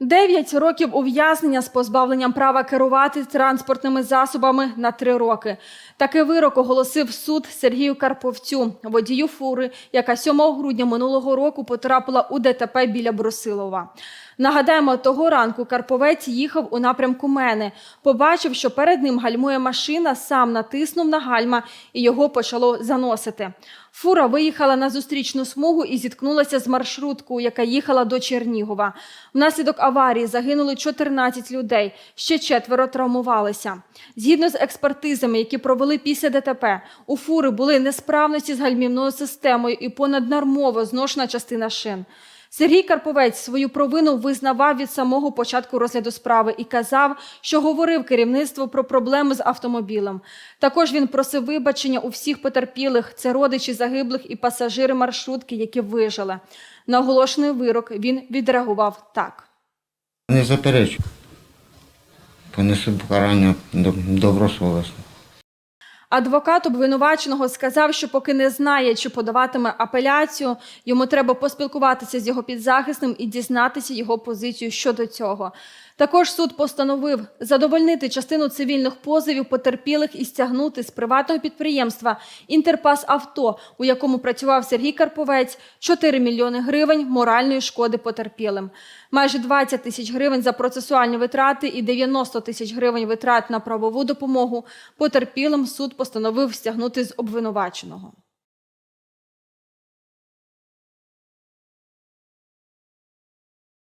Дев'ять років ув'язнення з позбавленням права керувати транспортними засобами на три роки. Такий вирок оголосив суд Сергію Карповцю, водію фури, яка 7 грудня минулого року потрапила у ДТП біля Брусилова. Нагадаємо, того ранку Карповець їхав у напрямку мене. Побачив, що перед ним гальмує машина, сам натиснув на гальма і його почало заносити. Фура виїхала на зустрічну смугу і зіткнулася з маршруткою, яка їхала до Чернігова. Внаслідок аварії загинули 14 людей, ще четверо травмувалися. Згідно з експертизами, які провели після ДТП, у фури були несправності з гальмівною системою і понаднормово зношена частина шин. Сергій Карповець свою провину визнавав від самого початку розгляду справи і казав, що говорив керівництву про проблеми з автомобілем. Також він просив вибачення у всіх потерпілих, це родичі загиблих і пасажири маршрутки, які вижили. На оголошений вирок він відреагував так. Не заперечу. Понесу покарання доб- добросовісно. Адвокат обвинуваченого сказав, що поки не знає, чи подаватиме апеляцію, йому треба поспілкуватися з його підзахисним і дізнатися його позицію щодо цього. Також суд постановив задовольнити частину цивільних позовів потерпілих і стягнути з приватного підприємства Інтерпас Авто, у якому працював Сергій Карповець, 4 мільйони гривень моральної шкоди потерпілим. Майже 20 тисяч гривень за процесуальні витрати і 90 тисяч гривень витрат на правову допомогу потерпілим постановив стягнути з обвинуваченого.